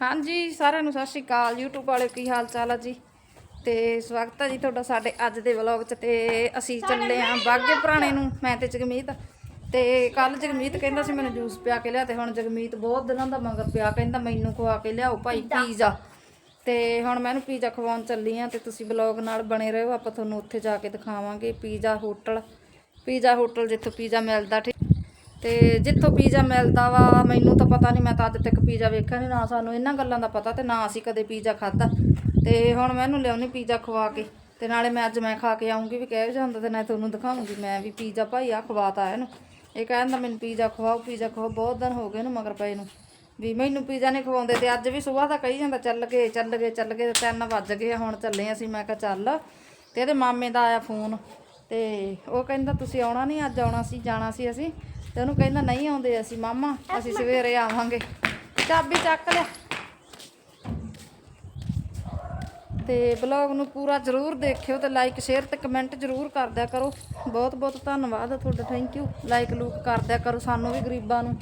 ਹਾਂਜੀ ਸਾਰਿਆਂ ਨੂੰ ਸਤਿ ਸ਼੍ਰੀ ਅਕਾਲ। YouTube ਵਾਲੇ ਕੀ ਹਾਲ ਚਾਲ ਆ ਜੀ? ਤੇ ਸਵਾਗਤ ਹੈ ਜੀ ਤੁਹਾਡਾ ਸਾਡੇ ਅੱਜ ਦੇ ਵਲੌਗ 'ਚ ਤੇ ਅਸੀਂ ਚੱਲੇ ਆਂ ਬਾਗੇ ਪੁਰਾਣੇ ਨੂੰ ਮੈਂ ਤੇ ਜਗਮੀਤ। ਤੇ ਕੱਲ ਜਗਮੀਤ ਕਹਿੰਦਾ ਸੀ ਮੈਨੂੰ ਜੂਸ ਪਿਆ ਕੇ ਲਿਆ ਤੇ ਹੁਣ ਜਗਮੀਤ ਬਹੁਤ ਦਿਨਾਂ ਦਾ ਮਗਰ ਪਿਆ ਕਹਿੰਦਾ ਮੈਨੂੰ ਖਵਾ ਕੇ ਲਿਆਓ ਭਾਈ ਪੀਜ਼ਾ। ਤੇ ਹੁਣ ਮੈਨੂੰ ਪੀਜ਼ਾ ਖਵਾਉਣ ਚੱਲੀ ਆ ਤੇ ਤੁਸੀਂ ਵਲੌਗ ਨਾਲ ਬਣੇ ਰਹੋ ਆਪਾਂ ਤੁਹਾਨੂੰ ਉੱਥੇ ਜਾ ਕੇ ਦਿਖਾਵਾਂਗੇ ਪੀਜ਼ਾ ਹੋਟਲ। ਪੀਜ਼ਾ ਹੋਟਲ ਜਿੱਥੋਂ ਪੀਜ਼ਾ ਮਿਲਦਾ ਠੀਕ ਤੇ ਜਿੱਥੋਂ ਪੀਜ਼ਾ ਮਿਲਦਾ ਵਾ, ਮੈਨੂੰ ਤਾਂ ਪਤਾ ਨਹੀਂ, ਮੈਂ ਤਾਂ ਅੱਜ ਤੱਕ ਪੀਜ਼ਾ ਵੇਖਿਆ ਨਹੀਂ, ਨਾ ਸਾਨੂੰ ਇਹਨਾਂ ਗੱਲਾਂ ਦਾ ਪਤਾ ਤੇ ਨਾ ਅਸੀਂ ਕਦੇ ਪੀਜ਼ਾ ਖਾਦਾ ਤੇ ਹੁਣ ਮੈਨੂੰ ਲਿਆਉਣੀ ਪੀਜ਼ਾ ਖਵਾ ਕੇ, ਤੇ ਨਾਲੇ ਮੈਂ ਅੱਜ ਮੈਂ ਖਾ ਕੇ ਆਉਂਗੀ ਵੀ ਕਹਿ ਜਾਂਦਾ ਤੇ ਮੈਂ ਤੁਹਾਨੂੰ ਦਿਖਾਉਂਗੀ ਮੈਂ ਵੀ ਪੀਜ਼ਾ ਭਾਈ ਆ ਖਵਾਤਾ ਇਹਨੂੰ। ਇਹ ਕਹਿੰਦਾ ਮੈਨੂੰ ਪੀਜ਼ਾ ਖਵਾਓ ਪੀਜ਼ਾ ਖਵਾਓ, ਬਹੁਤ ਦਿਨ ਹੋ ਗਏ ਇਹਨੂੰ ਮਗਰ ਪਏ ਨੂੰ। ਵੀ ਮੈਨੂੰ ਪੀਜ਼ਾ ਨਹੀਂ ਖਵਾਉਂਦੇ ਤੇ ਅੱਜ ਵੀ ਸਵੇਰ ਦਾ ਕਹੀ ਜਾਂਦਾ, ਚੱਲ ਗਏ ਚੱਲ ਗਏ ਚੱਲ ਗਏ ਤੇ 3 ਵੱਜ ਗਏ ਹੁਣ ਚੱਲੇ ਅਸੀਂ, ਮੈਂ ਕਿਹਾ ਚੱਲ। ਤੇ ਇਹਦੇ ਮਾਮੇ ਦਾ ਆਇਆ ਫੋਨ, ਤੇ ਉਹ ਕਹਿੰਦਾ ਤੁਸੀਂ ਆਉਣਾ ਨਹੀਂ, ਅੱਜ ਆਉਣਾ ਸੀ, ਜਾਣਾ ਸੀ ਅਸੀਂ। ਤੇ ਉਹਨੂੰ ਕਹਿੰਦਾ, ਨਹੀਂ ਆਉਂਦੇ ਅਸੀਂ, ਮਾਮਾ, ਅਸੀਂ ਸਵੇਰੇ ਆਵਾਂਗੇ। ਚਾਬੀ ਚੱਕ ਲਿਆ। ਤੇ ਬਲੌਗ ਨੂੰ ਪੂਰਾ ਜ਼ਰੂਰ ਦੇਖਿਓ ਤੇ ਲਾਈਕ ਸ਼ੇਅਰ ਤੇ ਕਮੈਂਟ ਜ਼ਰੂਰ ਕਰਦਿਆ ਕਰੋ। ਬਹੁਤ ਬਹੁਤ ਧੰਨਵਾਦ ਆ ਤੁਹਾਡਾ ਥੈਂਕ ਯੂ ਲਾਈਕ ਲੂਕ ਕਰਦਿਆ ਕਰੋ ਸਾਨੂੰ ਵੀ ਗਰੀਬਾਂ ਨੂੰ,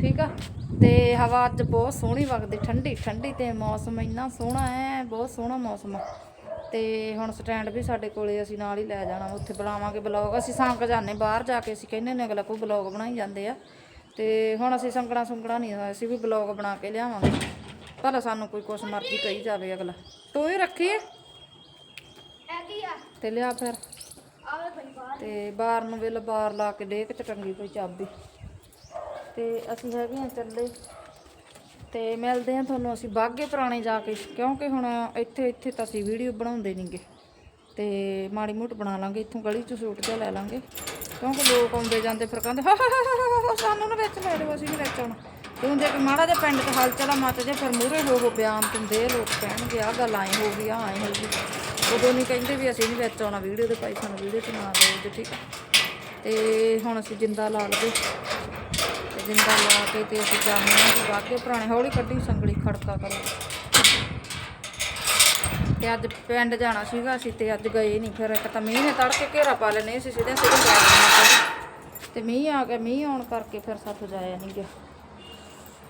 ਠੀਕ ਆ? ਤੇ ਹਵਾ ਅੱਜ ਬਹੁਤ ਸੋਹਣੀ ਵਗਦੀ, ਠੰਡੀ ਠੰਡੀ ਤੇ ਮੌਸਮ ਇੰਨਾ ਸੋਹਣਾ ਹੈ, ਬਹੁਤ ਸੋਹਣਾ ਮੌਸਮ ਆ। ਤੇ ਹੁਣ ਸਟੈਂਡ ਵੀ ਸਾਡੇ ਕੋਲੇ ਅਸੀਂ ਨਾਲ ਹੀ ਲੈ ਜਾਣਾ ਉੱਥੇ ਬੁਲਾਵਾਂਗੇ ਬਲੌਗ ਅਸੀਂ ਸੰਗ ਜਾਂਦੇ ਬਾਹਰ ਜਾ ਕੇ ਅਸੀਂ ਕਹਿੰਦੇ ਨੇ ਅਗਲਾ ਕੋਈ ਬਲੌਗ ਬਣਾਈ ਜਾਂਦੇ ਆ। ਤੇ ਹੁਣ ਅਸੀਂ ਸੰਗਣਾ ਸੁੰਗਣਾ ਨਹੀਂ ਅਸੀਂ ਵੀ ਬਲੌਗ ਬਣਾ ਕੇ ਲਿਆਵਾਂਗੇ। ਭਲਾ ਸਾਨੂੰ ਕੋਈ ਕੁਛ ਮਰਜ਼ੀ ਕਹੀ ਜਾਵੇ ਅਗਲਾ। ਤੂੰ ਹੀ ਰੱਖੀ ਹੈ ਤੇ ਲਿਆ ਫਿਰ। ਤੇ ਬਾਹਰ ਨੂੰ ਵੇਲ ਬਾਹਰ ਲਾ ਕੇ ਚ ਟੰਗੀ ਪਈ ਚਾਬੀ। ਤੇ ਅਸੀਂ ਹੈਗੇ ਆ ਚੱਲੇ। ਤੇ ਮਿਲਦੇ ਆ ਤੁਹਾਨੂੰ ਅਸੀਂ ਬਾਗੇ ਪੁਰਾਣੇ ਜਾ ਕੇ, ਕਿਉਂਕਿ ਹੁਣ ਇੱਥੇ ਇੱਥੇ ਤਾਂ ਅਸੀਂ ਵੀਡੀਓ ਬਣਾਉਂਦੇ ਨਹੀਂਗੇ ਤੇ ਮਾੜੀ ਮੋਟ ਬਣਾ ਲਾਂਗੇ, ਇੱਥੋਂ ਗਲੀ ਚ ਸੂਟ ਜਿਹਾ ਲੈ ਲਾਂਗੇ। ਕਿਉਂਕਿ ਲੋਕ ਆਉਂਦੇ ਜਾਂਦੇ ਫਿਰ ਕਹਿੰਦੇ ਸਾਨੂੰ ਨਾ ਵਿੱਚ ਲੈ ਦਿਓ ਅਸੀਂ ਨਹੀਂ ਵਿੱਚ ਆਉਣਾ। ਤੇ ਹੁਣ ਜੇ ਮਾੜਾ ਜਿਹਾ ਪਿੰਡ 'ਚ ਹਲਚਲਾ ਮੱਚ ਜੇ, ਫਿਰ ਮੂਹਰੇ ਲੋਕ ਬਿਆਨ ਦਿੰਦੇ ਲੋਕ ਕਹਿਣਗੇ, ਆਹ ਗੱਲ ਆਏ ਹੋ ਗਈ, ਆਹ ਆਏ ਹੋ ਗਈ। ਉਦੋਂ ਨਹੀਂ ਕਹਿੰਦੇ ਵੀ ਅਸੀਂ ਨਹੀਂ ਵਿੱਚ ਆਉਣਾ, ਵੀਡੀਓ ਦੇ ਭਾਈ ਸਾਨੂੰ ਵੀਡੀਓ 'ਚ ਨਾ ਲਓ ਜੇ ਠੀਕ ਆ? ਤੇ ਹੁਣ ਅਸੀਂ ਜਿੰਦਾ ਲਾ ਲਗੇ ਜਿੰਦਾ ਲਾ ਕੇ ਤੇ ਅਸੀਂ ਜਾਣਾ ਕਿ ਬਾਗੇ ਪੁਰਾਣੇ ਹੌਲੀ ਕੱਢੀ ਸੰਗਲੀ ਖੜਕਾ ਕਰੋ। ਤੇ ਅੱਜ ਪਿੰਡ ਜਾਣਾ ਸੀਗਾ, ਅਸੀਂ ਤੇ ਅੱਜ ਗਏ ਨਹੀਂ ਫਿਰ ਇੱਕ ਤਾਂ ਮੀਂਹ ਨੇ ਤੜਕੇ ਘੇਰਾ ਪਾ ਲੈਣੇ ਸੀ ਸਿੱਧੇ ਸਿੱਧੇ ਜਾ ਰਹੇ ਤੇ ਮੀਂਹ ਆ ਗਿਆ, ਮੀਂਹ ਆਉਣ ਕਰਕੇ ਫਿਰ ਸਾਥੋਂ ਜਾਇਆ ਨਹੀਂ ਗਿਆ।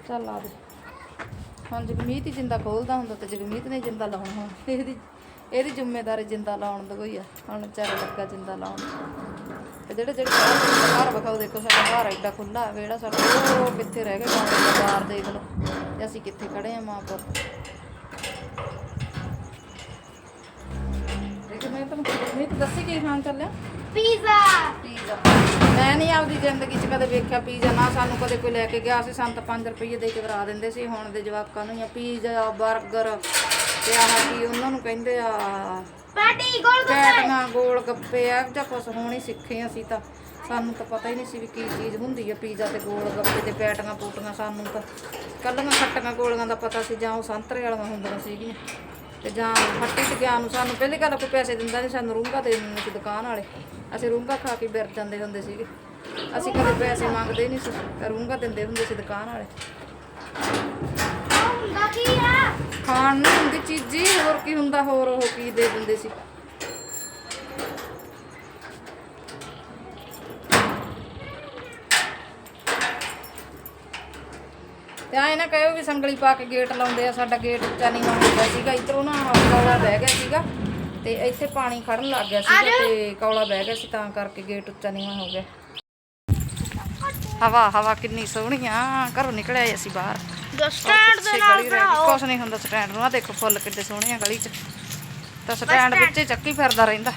ਚੱਲ ਆ ਦੇ ਹੁਣ ਜਗਮੀਤ ਹੀ ਜਿੰਦਾ ਖੋਲਦਾ ਹੁੰਦਾ ਤੇ ਜਗਮੀਤ ਨੇ ਜਿੰਦਾ ਲਾਉਣਾ ਹੁਣ, ਇਹਦੀ ਇਹਦੀ ਜ਼ਿੰਮੇਵਾਰੀ ਜਿੰਦਾ ਲਾਉਣ ਦੀ ਕੋਈ ਆ। ਹੁਣ ਵਿਚਾਰਾ ਲੱਗਾ ਜਿੰਦਾ ਲਾਉਣ। ਤੇ ਜਿਹੜੇ ਜਿਹੜੇ ਘਰ ਵਿਖਾਓ ਦੇਖੋ ਸਾਡਾ ਘਰ ਐਡਾ ਖੁੱਲਾ ਵਿਹੜਾ ਸਾਡਾ ਉਹ ਕਿੱਥੇ ਰਹਿ ਗਿਆ ਬਾਹਰ ਦੇਖ ਲਓ। ਤੇ ਅਸੀਂ ਕਿੱਥੇ ਖੜੇ ਆ ਮਾਂ ਪੁੱਤ? ਦੇਖ ਮੈਂ ਤੁਹਾਨੂੰ ਨਹੀਂ ਤਾਂ ਦੱਸੀ ਕੀ ਖਾਣ ਚੱਲਿਆ? ਪੀਜ਼ਾ ਪੀਜ਼ਾ ਮੈਂ ਨਹੀਂ ਆਪਦੀ ਜ਼ਿੰਦਗੀ 'ਚ ਕਦੇ ਵੇਖਿਆ ਪੀਜ਼ਾ ਨਾ ਸਾਨੂੰ ਕਦੇ ਕੋਈ ਲੈ ਕੇ ਗਿਆ। ਸੀ ਸਾਨੂੰ ਤਾਂ 5 ਰੁਪਏ ਦੇ ਕੇ ਵਰਾ ਦਿੰਦੇ ਸੀ ਹੁਣ ਦੇ ਜਵਾਕਾਂ ਨੂੰ ਜਾਂ ਪੀਜ਼ਾ 버ਗਰ ਤੇ ਆਹ ਕੀ ਉਹਨਾਂ ਨੂੰ ਕਹਿੰਦੇ ਆ ਪੈਟੀ ਗੋਲ ਪੈਟੀਆਂ ਗੋਲ ਗੱਪੇ ਆ ਜਾਂ ਕੁਛ ਹੋਣੀ ਸਿੱਖੇ ਅਸੀਂ ਤਾਂ। ਸਾਨੂੰ ਤਾਂ ਪਤਾ ਹੀ ਨਹੀਂ ਸੀ ਵੀ ਕੀ ਚੀਜ਼ ਹੁੰਦੀ ਹੈ ਪੀਜ਼ਾ ਤੇ ਗੋਲ ਗੱਪੇ ਤੇ ਪੈਟੀਆਂ ਪੂਟੀਆਂ ਸਾਨੂੰ ਤਾਂ। ਕੱਲੀਆਂ ਖੱਟੀਆਂ ਗੋਲੀਆਂ ਦਾ ਪਤਾ ਸੀ ਜਾਂ ਉਹ ਸੰਤਰੇ ਵਾਲੀਆਂ ਹੁੰਦੀਆਂ ਸੀਗੀਆਂ। ਤੇ ਜਾਂ ਫੱਟੀ ਤੇ ਗਿਆ ਨੂੰ ਸਾਨੂੰ ਪਹਿਲੀ ਗੱਲ ਕੋਈ ਪੈਸੇ ਦਿੰਦਾ ਨਹੀਂ ਸਾਨੂੰ ਰੂੰਗਾ ਦੇ ਦਿੰਦੇ ਸੀ ਦੁਕਾਨ ਵਾਲੇ। ਅਸੀਂ ਰੂੰਗਾ ਖਾ ਕੇ ਬਿਰ ਜਾਂਦੇ ਹੁੰਦੇ ਸੀਗੇ। ਅਸੀਂ ਕਦੇ ਪੈਸੇ ਮੰਗਦੇ ਨਹੀਂ ਸੀ ਰੂੰਗਾ ਦਿੰਦੇ ਹੁੰਦੇ ਸੀ ਦੁਕਾਨ ਵਾਲੇ। ਹੁੰਦਾ ਕੀ ਆ? ਖਾਣ ਨੂੰ ਹੁੰਦੀ ਚੀਜ਼ੀ ਹੋਰ ਕੀ ਹੁੰਦਾ ਹੋਰ ਉਹ ਕੀ ਦੇ ਦਿੰਦੇ ਸੀ? ਤੇ ਆਏ ਨਾ ਕਹਿਓ ਵੀ ਸੰਗਲੀ ਪਾ ਕੇ ਗੇਟ ਲਾਉਂਦੇ ਆ ਸਾਡਾ ਗੇਟ ਉੱਚਾ ਨਹੀਂ ਹੋ ਗਿਆ ਸੀਗਾ ਇਧਰੋਂ ਨਾ ਕੌਲਾ ਬਹਿ ਗਿਆ ਸੀਗਾ ਤੇ ਇੱਥੇ ਪਾਣੀ ਖੜਨ ਲੱਗ ਗਿਆ ਸੀਗਾ ਤੇ ਕੌਲਾ ਬਹਿ ਗਿਆ ਸੀ ਤਾਂ ਕਰਕੇ ਗੇਟ ਉੱਚਾ ਨਹੀਂ ਹੋ ਗਿਆ। ਹਵਾ ਹਵਾ ਕਿੰਨੀ ਸੋਹਣੀ ਆ ਘਰੋਂ ਨਿਕਲਿਆ ਅਸੀਂ ਬਾਹਰ। ਸਟੈਂਡ ਦੇ ਨਾਲ ਕੁਛ ਨਹੀਂ ਹੁੰਦਾ ਸਟੈਂਡ ਨੂੰ। ਆ ਦੇਖੋ ਫੁੱਲ ਕਿੱਡੇ ਸੋਹਣੇ ਆ ਗਲੀ 'ਚ। ਤਾਂ ਸਟੈਂਡ ਵਿੱਚ ਹੀ ਚੱਕੀ ਫਿਰਦਾ ਰਹਿੰਦਾ।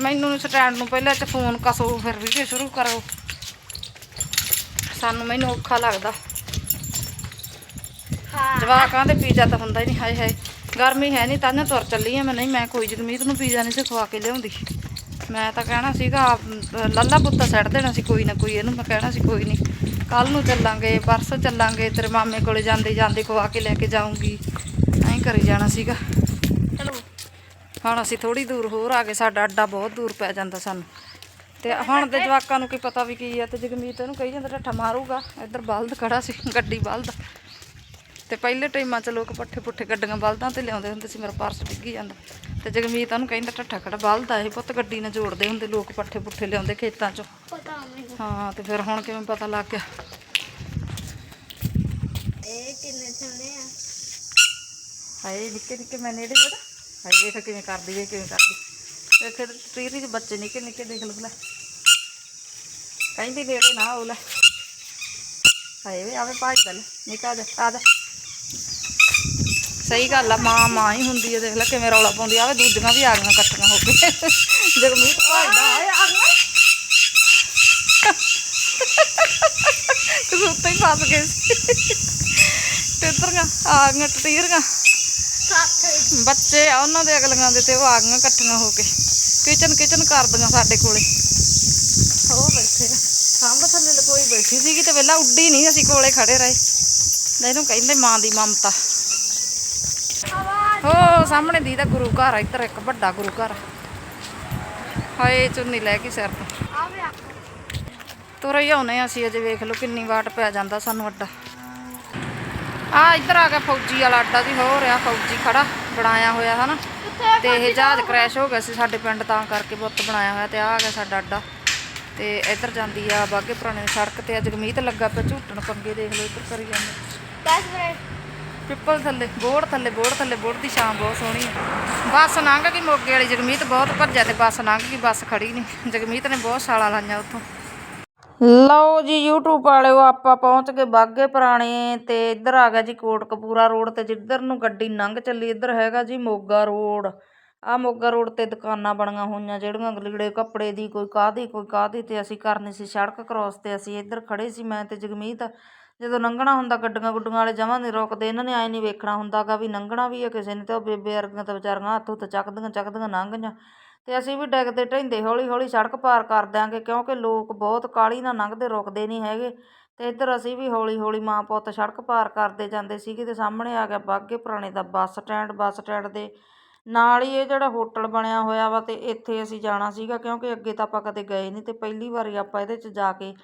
ਮੈਨੂੰ ਸਟੈਂਡ ਨੂੰ ਪਹਿਲਾਂ ਚ ਫੋਨ ਕਸੋ ਫਿਰ ਵੀਡੀਓ ਸ਼ੁਰੂ ਕਰੋ। ਸਾਨੂੰ ਮੈਨੂੰ ਔਖਾ ਲੱਗਦਾ। ਜਵਾਕਾਂ ਦੇ ਪੀਜ਼ਾ ਤਾਂ ਹੁੰਦਾ ਹੀ ਨਹੀਂ ਹਾਏ ਹਾਏ। ਗਰਮੀ ਹੈ ਨਹੀਂ ਤਾਂ ਨਾ ਤੁਰ ਚੱਲੀ ਆ ਮੈਂ। ਨਹੀਂ ਮੈਂ ਕੋਈ ਜਗਮੀਤ ਨੂੰ ਪੀਜ਼ਾ ਨਹੀਂ ਸੀ ਖਵਾ ਕੇ ਲਿਆਉਂਦੀ। ਮੈਂ ਤਾਂ ਕਹਿਣਾ ਸੀਗਾ ਲੱਲਾ ਪੁੱਤਾ ਸੱਟ ਦੇਣਾ ਸੀ ਕੋਈ ਨਾ ਕੋਈ। ਇਹਨੂੰ ਮੈਂ ਕਹਿਣਾ ਸੀ ਕੋਈ ਨਹੀਂ ਕੱਲ ਨੂੰ ਚੱਲਾਂਗੇ ਪਰਸੋਂ ਚੱਲਾਂਗੇ ਤੇਰੇ ਮਾਮੇ ਕੋਲੇ ਜਾਂਦੇ ਜਾਂਦੇ ਖਵਾ ਕੇ ਲੈ ਕੇ ਜਾਊਂਗੀ। ਐਂ ਕਰੀ ਜਾਣਾ ਸੀਗਾ। ਚਲੋ। ਹੁਣ ਅਸੀਂ ਥੋੜੀ ਦੂਰ ਹੋਰ ਆ ਗਏ ਸਾਡਾ ਅੱਡਾ ਬਹੁਤ ਦੂਰ ਪੈ ਜਾਂਦਾ ਸਾਨੂੰ। ਤੇ ਹੁਣ ਦੇ ਜਵਾਕਾਂ ਨੂੰ ਕੀ ਪਤਾ ਵੀ ਕੀ ਆ ਤੇ ਜਗਮੀਤ ਇਹਨੂੰ ਕਹੀ ਜਾਂਦਾ ਠੱਠਾ ਮਾਰੂਗਾ। ਇੱਧਰ ਬਲਦ ਖੜਾ ਸੀ ਗੱਡੀ ਬਲਦ। ਤੇ ਪਹਿਲੇ ਟਾਈਮਾਂ 'ਚ ਲੋਕ ਪੱਠੇ ਪੁੱਠੇ ਗੱਡੀਆਂ ਬਲਦਾਂ ਤੇ ਲਿਆਉਂਦੇ ਹੁੰਦੇ ਸੀ ਮੇਰਾ ਪਰਸ ਡਿੱਗੀ ਜਾਂਦਾ। ਤੇ ਜਗਮੀਤ ਉਹਨੂੰ ਕਹਿੰਦਾ ਠੱਠਾ ਖੜਾ ਬਲਦ ਆ ਇਹ ਪੁੱਤ ਗੱਡੀ ਨਾਲ ਜੋੜਦੇ ਹੁੰਦੇ ਲੋਕ ਪੱਠੇ ਪੁੱਠੇ ਲਿਆਉਂਦੇ ਖੇਤਾਂ 'ਚੋਂ। ਹਾਂ ਤੇ ਫਿਰ ਹੁਣ ਕਿਵੇਂ ਪਤਾ ਲੱਗ ਗਿਆ? ਇਹ ਕਿੰਨੇ ਚੱਲਦੇ ਆ। ਹਾਏ ਨਿੱਕੇ ਨਿੱਕੇ ਮੈਂ ਨੇੜੇ ਬੜਾ ਹਾਏ ਵੇਖ ਕਿਵੇਂ ਕਰਦੀ ਵੇ ਕਿਵੇਂ ਕਰਦੀ ਵੇਖ ਟੀਰੀ ਦੇ ਬੱਚੇ ਨਿੱਕੇ ਨਿੱਕੇ ਦੇਖ ਲਓ ਲੈ। ਕਹਿੰਦੀ ਨੇੜੇ ਨਾ ਆਉ ਲੈ। ਹਾਏ ਵੇ ਆਵੇ ਭਾਜ ਲੈ ਨਿਕਾ ਜਾ ਆ ਜਾ। ਸਹੀ ਗੱਲ ਆ ਮਾਂ ਮਾਂ ਹੀ ਹੁੰਦੀ ਹੈ ਦੇਖ ਲੈ ਕਿਵੇਂ ਰੌਲਾ ਪਾਉਂਦੀ ਆਵੇ ਦੂਜੀਆਂ ਵੀ ਆ ਗਈਆਂ ਇਕੱਠੀਆਂ ਹੋ ਕੇ। ਜਗਮੀਤ ਭਾਜਦਾ ਆ ਗਿਆ ਕਸੂਤੇ ਹੀ ਫਸ ਗਏ ਸੀ। ਟਿੱਤਰੀਆਂ ਆ ਗਈਆਂ ਟਟੀਰੀਆਂ ਬੱਚੇ ਆ ਉਹਨਾਂ ਦੇ ਅਗਲੀਆਂ ਦੇ ਤੇ ਉਹ ਆ ਗਈਆਂ ਇਕੱਠੀਆਂ ਹੋ ਕੇ। ਕਿਚਨ ਕਿਚਨ ਕਰਦੀਆਂ ਸਾਡੇ ਕੋਲੇ। ਉਹ ਬੈਠੇ ਸਾਹਮਣੇ ਥੱਲੇ ਲਕੋਈ ਬੈਠੀ ਸੀਗੀ ਤੇ ਵੇਲਾ ਉੱਡੀ ਨਹੀਂ ਅਸੀਂ ਕੋਲੇ ਖੜੇ ਰਹੇ। ਇਹਨੂੰ ਕਹਿੰਦੇ ਮਾਂ ਦੀ ਮਮਤਾ। ਆਵਾਜ਼ ਹੋ, ਸਾਹਮਣੇ ਦੀ ਦਾ ਗੁਰੂ ਘਰ ਇੱਧਰ ਇੱਕ ਵੱਡਾ ਗੁਰੂ ਘਰ ਹਾਏ, ਚੁੰਨੀ ਲੈ ਕੇ ਸਿਰ ਤੋਂ। ਆਵੇ ਤੁਰੇ ਹੀ ਆਉਨੇ ਅਸੀਂ ਅਜੇ ਵੇਖ ਲਓ ਕਿੰਨੀ ਵਾਟ ਪੈ ਜਾਂਦਾ ਸਾਨੂੰ ਅੱਡਾ। ਆ ਇੱਧਰ ਆ ਗਿਆ ਫੌਜੀ ਵਾਲਾ ਅੱਡਾ ਜੀ ਹੋ ਰਿਹਾ ਫੌਜੀ ਖੜਾ ਬਣਾਇਆ ਹੋਇਆ ਹਨਾ। ਤੇ ਇਹ ਜਹਾਜ਼ ਕ੍ਰੈਸ਼ ਹੋ ਗਿਆ ਸੀ ਸਾਡੇ ਪਿੰਡ ਤਾਂ ਕਰਕੇ ਬੁੱਤ ਬਣਾਇਆ ਹੋਇਆ ਤੇ ਆ ਆ ਗਿਆ ਸਾਡਾ ਅੱਡਾ। ਤੇ ਇੱਧਰ ਜਾਂਦੀ ਆ ਬਾਗੇ ਪੁਰਾਣੇ ਸੜਕ ਤੇ ਅੱਜ ਜਗਮੀਤ ਲੱਗਾ ਪਿਆ ਝੂਟਣ ਪੰਗੇ ਦੇਖ ਲਓ ਇੱਧਰ ਕਰੀ ਜਾਂਦੇ। 10 ਮਿੰਟ ਪਿੱਪਲ ਥੱਲੇ ਬੋੜ ਥੱਲੇ ਬੋੜ ਥੱਲੇ ਬੋੜ ਦੀ ਛਾਂ ਬਹੁਤ ਸੋਹਣੀ ਹੈ ਬੱਸ ਲੰਘ ਗਈ ਮੋਗੇ ਵਾਲੀ ਜਗਮੀਤ ਬਹੁਤ ਭੱਜਿਆ ਤੇ ਬੱਸ ਲੰਘ ਗਈ ਬੱਸ ਖੜੀ ਨਹੀਂ ਜਗਮੀਤ ਨੇ ਬਹੁਤ ਛਾਲਾਂ ਲਾਈਆਂ ਉੱਥੋਂ। ਲਓ ਜੀ, YouTube ਵਾਲਿਓ, ਆਪਾਂ ਪਹੁੰਚ ਗਏ ਬਾਗੇ ਪੁਰਾਣੇ ਤੇ ਇੱਧਰ ਆ ਗਿਆ ਜੀ ਕੋਟਕਪੂਰਾ ਰੋਡ ਤੇ ਜਿੱਧਰ ਨੂੰ ਗੱਡੀ ਲੰਘ ਚੱਲੀ, ਇੱਧਰ ਹੈਗਾ ਜੀ ਮੋਗਾ ਰੋਡ। ਆ ਮੋਗਾ ਰੋਡ ਤੇ ਦੁਕਾਨਾਂ ਬਣੀਆਂ ਹੋਈਆਂ, ਜਿਹੜੀਆਂ ਲੀੜੇ ਕੱਪੜੇ ਦੀ ਕੋਈ ਕਾਹਦੀ ਕੋਈ ਕਾਹਦੀ ਤੇ ਅਸੀਂ ਕਰਨੀ ਸੀ ਸੜਕ ਕ੍ਰੋਸ ਤੇ, ਅਸੀਂ ਇੱਧਰ ਖੜੇ ਸੀ, ਮੈਂ ਤੇ ਜਗਮੀਤ। ਜਦੋਂ ਲੰਘਣਾ ਹੁੰਦਾ, ਗੱਡੀਆਂ ਗੁੱਡੀਆਂ ਵਾਲੇ ਜਮਾਂ ਨਹੀਂ ਰੁਕਦੇ, ਇਹਨਾਂ ਨੇ ਐ ਨਹੀਂ ਵੇਖਣਾ ਹੁੰਦਾਗਾ ਵੀ ਲੰਘਣਾ ਵੀ ਹੈ ਕਿਸੇ ਨੇ ਤੇ ਉਹ ਬੇਬੇ ਵਰਗੀਆਂ ਤਾਂ ਵਿਚਾਰੀਆਂ ਹੱਥ ਹੁੱਥ ਚੱਕਦੀਆਂ ਚੱਕਦੀਆਂ ਲੰਘ ਗਈਆਂ। ਤੇ ਅਸੀਂ ਵੀ ਡਿੱਗਦੇ ਢਹਿੰਦੇ ਹੌਲੀ ਹੌਲੀ ਸੜਕ ਪਾਰ ਕਰ ਦਿਆਂਗੇ, ਕਿਉਂਕਿ ਲੋਕ ਬਹੁਤ ਕਾਹਲੀ ਨਾਲ ਲੰਘਦੇ, ਰੁਕਦੇ ਨਹੀਂ ਹੈਗੇ। ਤੇ ਇੱਧਰ ਅਸੀਂ ਵੀ ਹੌਲੀ ਹੌਲੀ ਮਾਂ ਪੁੱਤ ਸੜਕ ਪਾਰ ਕਰਦੇ ਜਾਂਦੇ ਸੀਗੇ ਤੇ ਸਾਹਮਣੇ ਆ ਗਿਆ ਬਾਗੇ ਪੁਰਾਣੇ ਦਾ ਬੱਸ ਸਟੈਂਡ ਬੱਸ ਸਟੈਂਡ ਦੇ ਨਾਲ ਹੀ ਇਹ ਜਿਹੜਾ ਹੋਟਲ ਬਣਿਆ ਹੋਇਆ ਵਾ ਤੇ ਇੱਥੇ ਅਸੀਂ ਜਾਣਾ ਸੀਗਾ, ਕਿਉਂਕਿ ਅੱਗੇ ਤਾਂ ਆਪਾਂ ਕਦੇ ਗਏ ਨਹੀਂ ਤੇ ਪਹਿਲੀ ਵਾਰੀ ਆਪਾਂ ਇਹਦੇ 'ਚ ਜਾ ਕੇ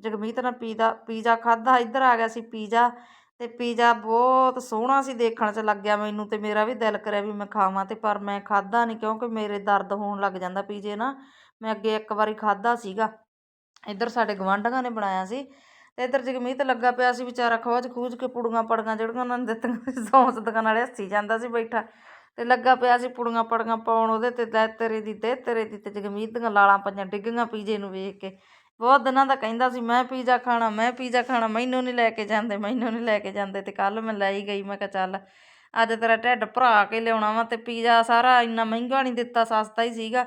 ਜਗਮੀਤ ਨਾਲ ਪੀਜ਼ਾ ਪੀਜ਼ਾ ਖਾਧਾ, ਇੱਧਰ ਆ ਗਿਆ ਸੀ ਪੀਜ਼ਾ ਅਤੇ ਪੀਜ਼ਾ ਬਹੁਤ ਸੋਹਣਾ ਸੀ ਦੇਖਣ 'ਚ ਲੱਗਿਆ ਮੈਨੂੰ ਅਤੇ ਮੇਰਾ ਵੀ ਦਿਲ ਕਰਿਆ ਵੀ ਮੈਂ ਖਾਵਾਂ ਤੇ ਪਰ ਮੈਂ ਖਾਧਾ ਨਹੀਂ ਕਿਉਂਕਿ ਮੇਰੇ ਦਰਦ ਹੋਣ ਲੱਗ ਜਾਂਦਾ ਪੀਜ਼ੇ ਨਾਲ ਮੈਂ ਅੱਗੇ ਇੱਕ ਵਾਰੀ ਖਾਧਾ ਸੀਗਾ। ਇੱਧਰ ਸਾਡੇ ਗਵਾਂਢੀਆਂ ਨੇ ਬਣਾਇਆ ਸੀ ਅਤੇ ਇੱਧਰ ਜਗਮੀਤ ਲੱਗਾ ਪਿਆ ਸੀ ਵਿਚਾਰਾ ਖੋਜ ਖੂਜ ਕੇ ਪੁੜੀਆਂ ਪੜੀਆਂ ਜਿਹੜੀਆਂ ਉਹਨਾਂ ਨੇ ਦਿੱਤੀਆਂ ਸੌਂਸ ਦੁਕਾਨ ਵਾਲੇ ਹੱਸੀ ਜਾਂਦਾ ਸੀ ਬੈਠਾ ਤੇ ਲੱਗਾ ਪਿਆ ਸੀ ਪੁੜੀਆਂ ਪੜੀਆਂ ਪਾਉਣ ਉਹਦੇ ਤੇ ਤੇਰੇ ਦੀ ਤੇ ਤੇਰੇ ਦੀ ਤੇ ਜਗਮੀਤ ਦੀਆਂ ਲਾਲਾਂ ਪਈਆਂ ਡਿੱਗੀਆਂ ਪੀਜ਼ੇ ਨੂੰ ਵੇਖ ਕੇ। ਬਹੁਤ ਦਿਨਾਂ ਦਾ ਕਹਿੰਦਾ ਸੀ, ਮੈਂ ਪੀਜ਼ਾ ਖਾਣਾ, ਮੈਂ ਪੀਜ਼ਾ ਖਾਣਾ, ਮੈਨੂੰ ਨਹੀਂ ਲੈ ਕੇ ਜਾਂਦੇ, ਮੈਨੂੰ ਨਹੀਂ ਲੈ ਕੇ ਜਾਂਦੇ ਤੇ ਕੱਲ ਮੈਂ ਲੈ ਹੀ ਗਈ, ਮੈਂ ਕਿਹਾ ਚੱਲ ਅੱਜ ਤੇਰਾ ਢਿੱਡ ਭਰਾ ਕੇ ਲਿਆਉਣਾ ਵਾ ਤੇ ਪੀਜ਼ਾ ਸਾਰਾ ਇੰਨਾ ਮਹਿੰਗਾ ਨਹੀਂ ਦਿੱਤਾ, ਸਸਤਾ ਹੀ ਸੀਗਾ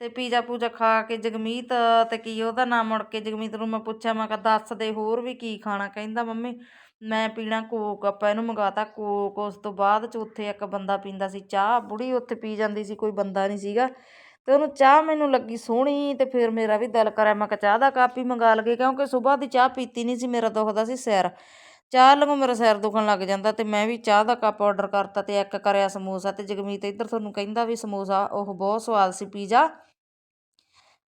ਤੇ ਪੀਜ਼ਾ ਪੂਜਾ ਖਾ ਕੇ ਜਗਮੀਤ ਤੇ ਕੀ ਉਹਦਾ ਨਾਮ ਮੁੜ ਕੇ ਜਗਮੀਤ ਨੂੰ ਮੈਂ ਪੁੱਛਿਆ, ਮੈਂ ਕਿਹਾ ਦੱਸ ਦੇ ਹੋਰ ਵੀ ਕੀ ਖਾਣਾ, ਕਹਿੰਦਾ ਮੰਮੀ ਮੈਂ ਪੀਣਾ ਕੋਕ, ਆਪਾਂ ਇਹਨੂੰ ਮੰਗਾਤਾ ਕੋਕ, ਉਸ ਤੋਂ ਬਾਅਦ ਚ ਉੱਥੇ ਇੱਕ ਬੰਦਾ ਪੀਂਦਾ ਸੀ ਚਾਹ, ਬੁੜੀ ਉੱਥੇ ਪੀ ਜਾਂਦੀ ਸੀ, ਕੋਈ ਬੰਦਾ ਨਹੀਂ ਸੀਗਾ ਤੇ ਉਹਨੂੰ ਚਾਹ ਮੈਨੂੰ ਲੱਗੀ ਸੋਹਣੀ ਤੇ ਫਿਰ ਮੇਰਾ ਵੀ ਦਿਲ ਕਰਿਆ। ਮੈਂ ਕਿਹਾ ਚਾਹ ਦਾ ਕੱਪ ਹੀ ਮੰਗਾ ਲਗੇ, ਕਿਉਂਕਿ ਸਵੇਰ ਦੀ ਚਾਹ ਪੀਤੀ ਨਹੀਂ ਸੀ, ਮੇਰਾ ਦੁਖਦਾ ਸੀ ਸਿਰ। ਚਾਹ ਲਗੋ ਮੇਰਾ ਸਿਰ ਦੁਖਣ ਲੱਗ ਜਾਂਦਾ ਤੇ ਮੈਂ ਵੀ ਚਾਹ ਦਾ ਕੱਪ ਆਰਡਰ ਕਰਤਾ ਤੇ ਇੱਕ ਕਰਿਆ ਸਮੋਸਾ ਤੇ ਜਗਮੀਤ ਇੱਧਰ ਤੁਹਾਨੂੰ ਕਹਿੰਦਾ ਵੀ ਸਮੋਸਾ ਉਹ ਬਹੁਤ ਸਵਾਦ ਸੀ ਪੀਜ਼ਾ।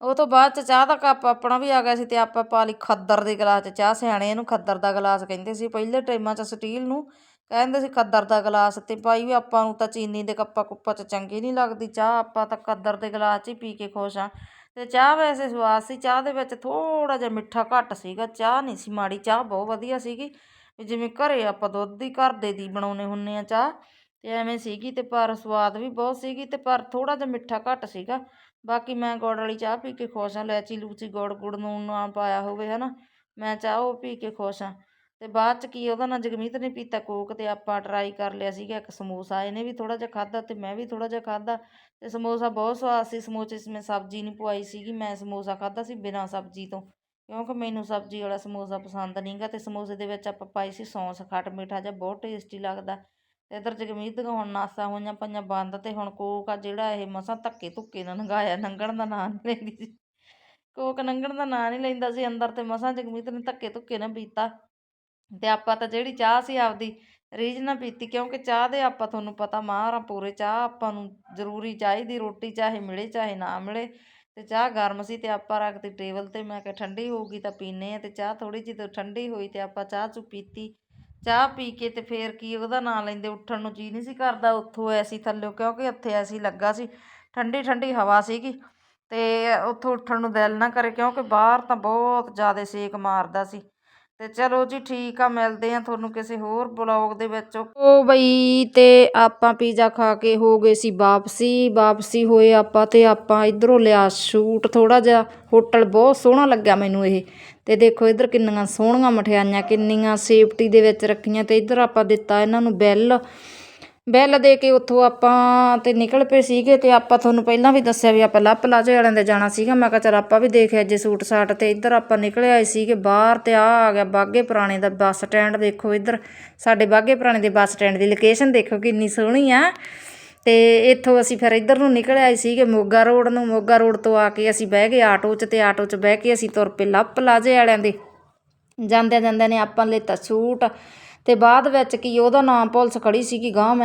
ਉਹ ਤੋਂ ਬਾਅਦ ਚ ਚਾਹ ਦਾ ਕੱਪ ਆਪਣਾ ਵੀ ਆ ਗਿਆ ਸੀ ਤੇ ਆਪਾਂ ਪਾ ਲਈ ਖੱਦਰ ਦੇ ਗਲਾਸ ਚ। ਚਾਹ ਸਿਆਣੇ ਇਹਨੂੰ ਖੱਦਰ ਦਾ ਗਲਾਸ ਕਹਿੰਦੇ ਸੀ। ਪਹਿਲੇ ਟਾਈਮਾਂ ਚ ਸਟੀਲ ਨੂੰ ਕਹਿੰਦੇ ਸੀ ਕੱਦਰ ਦਾ ਗਲਾਸ ਅਤੇ ਭਾਈ ਵੀ ਆਪਾਂ ਨੂੰ ਤਾਂ ਚੀਨੀ ਦੇ ਕੱਪਾਂ ਕੁੱਪਾਂ ਚ ਚੰਗੀ ਨਹੀਂ ਲੱਗਦੀ, ਚਾਹ ਆਪਾਂ ਤਾਂ ਕੱਦਰ ਦੇ ਗਲਾਸ 'ਚ ਹੀ ਪੀ ਕੇ ਖੁਸ਼ ਹਾਂ। ਅਤੇ ਚਾਹ ਵੈਸੇ ਸਵਾਦ ਸੀ, ਚਾਹ ਦੇ ਵਿੱਚ ਥੋੜ੍ਹਾ ਜਿਹਾ ਮਿੱਠਾ ਘੱਟ ਸੀਗਾ, ਚਾਹ ਨਹੀਂ ਸੀ ਮਾੜੀ, ਚਾਹ ਬਹੁਤ ਵਧੀਆ ਸੀਗੀ। ਵੀ ਜਿਵੇਂ ਘਰੇ ਆਪਾਂ ਦੁੱਧ ਦੀ ਘਰ ਦੇ ਦੀ ਬਣਾਉਨੇ ਹੁੰਨੇ ਆ ਚਾਹ ਅਤੇ ਐਵੇਂ ਸੀਗੀ ਅਤੇ ਪਰ ਸਵਾਦ ਵੀ ਬਹੁਤ ਸੀਗੀ ਅਤੇ ਪਰ ਥੋੜ੍ਹਾ ਜਿਹਾ ਮਿੱਠਾ ਘੱਟ ਸੀਗਾ। ਬਾਕੀ ਮੈਂ ਗੁੜ ਵਾਲੀ ਚਾਹ ਪੀ ਕੇ ਖੁਸ਼ ਹਾਂ, ਲੈਚੀ ਲੂਚੀ ਗੁੜ ਗੁੜ ਨੂੰ ਨਾ ਪਾਇਆ ਹੋਵੇ ਹੈ ਨਾ ਮੈਂ ਚਾਹ ਉਹ ਪੀ ਕੇ ਖੁਸ਼ ਹਾਂ। ਤੇ ਬਾਅਦ ਚ ਕੀ ਉਹਦਾ ਨਾਲ ਜਗਮੀਤ ਨੇ ਪੀਤਾ ਕੋਕ ਤੇ ਆਪਾਂ ਟਰਾਈ ਕਰ ਲਿਆ ਸੀਗਾ ਇੱਕ ਸਮੋਸਾ, ਇਹਨੇ ਵੀ ਥੋੜਾ ਜਿਹਾ ਖਾਦਾ ਤੇ ਮੈਂ ਵੀ ਥੋੜਾ ਜਿਹਾ ਖਾਦਾ ਤੇ ਸਮੋਸਾ ਬਹੁਤ ਸਵਾਦ ਸੀ, ਸਮੋਸੇ 'ਚ ਮੈਂ ਸਬਜ਼ੀ ਨਹੀਂ ਪਵਾਈ ਸੀਗੀ, ਮੈਂ ਸਮੋਸਾ ਖਾਦਾ ਸੀ ਬਿਨਾਂ ਸਬਜ਼ੀ ਤੋਂ, ਕਿਉਂਕਿ ਮੈਨੂੰ ਸਬਜ਼ੀ ਵਾਲਾ ਸਮੋਸਾ ਪਸੰਦ ਨਹੀਂਗਾ ਤੇ ਸਮੋਸੇ ਦੇ ਵਿੱਚ ਆਪਾਂ ਪਾਈ ਸੀ ਸੌਂਸ, ਖੱਟ ਮਿੱਠਾ ਜਿਹਾ ਬਹੁਤ ਟੇਸਟੀ ਲੱਗਦਾ ਤੇ ਇੱਧਰ ਜਗਮੀਤ ਦੀਆਂ ਹੁਣ ਨਾਸਾ ਹੋਈਆਂ ਪਈਆਂ ਬੰਦ ਤੇ ਹੁਣ ਕੋਕ ਆ ਜਿਹੜਾ ਇਹ ਮਸਾਂ ਧੱਕੇ ਧੁੱਕੇ ਨਾਲ ਲੰਘਾਇਆ ਨੰਗਣ ਦਾ ਨਾਂ ਨਹੀਂ ਲੈਂਦੀ ਸੀ। ਕੋਕ ਲੰਘਣ ਦਾ ਨਾਂ ਨਹੀਂ ਲੈਂਦਾ ਸੀ ਅੰਦਰ ਤੇ ਮਸਾਂ ਜਗਮੀਤ ਨੇ ਧੱਕੇ ਧੁੱਕੇ ਨਾਲ ਪੀਤਾ। ਤੇ ਆਪਾਂ ਤਾਂ ਜਿਹੜੀ ਚਾਹ ਸੀ ਆਪਦੀ, ਰੀਝ ਨਾਲ ਪੀਤੀ, ਕਿਉਂਕਿ ਚਾਹ ਦੇ ਆਪਾਂ ਤੁਹਾਨੂੰ ਪਤਾ ਮਾਹਰ ਆ ਪੂਰੇ ਚਾਹ ਆਪਾਂ ਨੂੰ ਜ਼ਰੂਰੀ ਚਾਹੀਦੀ, ਰੋਟੀ ਚਾਹੇ ਮਿਲੇ, ਚਾਹੇ ਨਾ ਮਿਲੇ। ਤੇ ਚਾਹ ਗਰਮ ਸੀ ਤੇ ਆਪਾਂ ਰੱਖਤੀ ਟੇਬਲ ਤੇ, ਮੈਂ ਕਿਹਾ ਠੰਡੀ ਹੋਊਗੀ ਤਾਂ ਪੀਨੇ ਆ ਤੇ ਚਾਹ ਥੋੜੀ ਜਿਹੀ ਜਦੋਂ ਠੰਡੀ ਹੋਈ ਤੇ ਆਪਾਂ ਚਾਹ ਚੂ ਪੀਤੀ। ਚਾਹ ਪੀ ਕੇ ਤੇ ਫੇਰ ਕੀ ਉਹਦਾ ਨਾਂ ਲੈਂਦੇ, ਉੱਠਣ ਨੂੰ ਜੀ ਨਹੀਂ ਸੀ ਕਰਦਾ, ਉੱਥੋਂ ਐਸੀ ਥੱਲਿਓ ਕਿਉਂਕਿ ਉੱਥੇ ਐਸੀ ਲੱਗਾ ਸੀ, ਠੰਡੀ ਠੰਡੀ ਹਵਾ ਸੀਗੀ। ਤੇ ਉੱਥੋਂ ਉੱਠਣ ਨੂੰ ਦਿਲ ਨਾ ਕਰੇ, ਕਿਉਂਕਿ ਬਾਹਰ ਤਾਂ ਬਹੁਤ ਜ਼ਿਆਦਾ ਸੇਕ ਮਾਰਦਾ ਸੀ। ਤੇ ਚਲੋ ਜੀ ਠੀਕ ਆ, ਮਿਲਦੇ ਆ ਤੁਹਾਨੂੰ ਕਿਸੇ ਹੋਰ ਬਲੌਗ ਦੇ ਵਿੱਚ। ਉਹ ਬਈ, ਤੇ ਆਪਾਂ ਪੀਜ਼ਾ ਖਾ ਕੇ ਹੋ ਗਏ ਸੀ ਵਾਪਸੀ। ਵਾਪਸੀ ਹੋਏ ਆਪਾਂ ਤੇ ਆਪਾਂ ਇਧਰੋਂ ਲਿਆ ਸ਼ੂਟ ਥੋੜਾ ਜਿਹਾ। ਹੋਟਲ ਬਹੁਤ ਸੋਹਣਾ ਲੱਗਿਆ ਮੈਨੂੰ ਇਹ। ਤੇ ਦੇਖੋ ਇਧਰ ਕਿੰਨੀਆਂ ਸੋਹਣੀਆਂ ਮਠਿਆਈਆਂ, ਕਿੰਨੀਆਂ ਸੇਫਟੀ ਦੇ ਵਿੱਚ ਰੱਖੀਆਂ ਤੇ ਇਧਰ ਆਪਾਂ ਦਿੱਤਾ ਇਹਨਾਂ ਨੂੰ ਬਿੱਲ। ਬਿੱਲ ਦੇ ਕੇ ਉੱਥੋਂ ਆਪਾਂ ਤੇ ਨਿਕਲ ਪਏ ਸੀਗੇ ਤੇ ਆਪਾਂ ਤੁਹਾਨੂੰ ਪਹਿਲਾਂ ਵੀ ਦੱਸਿਆ ਵੀ ਆਪਾਂ ਲੱਭ ਪਲਾਜ਼ੇ ਵਾਲਿਆਂ ਦੇ ਜਾਣਾ ਸੀਗਾ। ਮੈਂ ਕਿਹਾ ਚਲ ਆਪਾਂ ਵੀ ਦੇਖਿਆ ਜੇ ਸੂਟ ਸਾਟ ਤੇ ਇੱਧਰ ਆਪਾਂ ਨਿਕਲੇ ਆਏ ਸੀਗੇ ਬਾਹਰ ਤੇ ਆ ਆ ਗਿਆ ਬਾਗੇ ਪੁਰਾਣੇ ਦਾ ਬੱਸ ਸਟੈਂਡ ਦੇਖੋ ਇੱਧਰ। ਸਾਡੇ ਬਾਗੇ ਪੁਰਾਣੇ ਦੇ ਬੱਸ ਸਟੈਂਡ ਦੀ ਲੋਕੇਸ਼ਨ ਦੇਖੋ ਕਿੰਨੀ ਸੋਹਣੀ ਆ। ਤੇ ਇੱਥੋਂ ਅਸੀਂ ਫਿਰ ਇੱਧਰ ਨੂੰ ਨਿਕਲ ਆਏ ਸੀਗੇ ਮੋਗਾ ਰੋਡ ਨੂੰ। ਮੋਗਾ ਰੋਡ ਤੋਂ ਆ ਕੇ ਅਸੀਂ ਬਹਿ ਗਏ ਆਟੋ 'ਚ ਤੇ ਆਟੋ 'ਚ ਬਹਿ ਕੇ ਅਸੀਂ ਤੁਰ ਪਏ ਲੱਭ ਪਲਾਜ਼ੇ ਵਾਲਿਆਂ ਦੇ। ਜਾਂਦਿਆਂ ਜਾਂਦਿਆਂ ਨੇ ਆਪਾਂ ਲੈਤਾ ਸੂਟ ਤੇ ਬਾਅਦ ਵਿੱਚ ਕੀ ਉਹਦਾ ਨਾਮ ਪੁਲਿਸ ਖੜੀ ਸੀਗੀ ਗਾਂ ਮੈਂ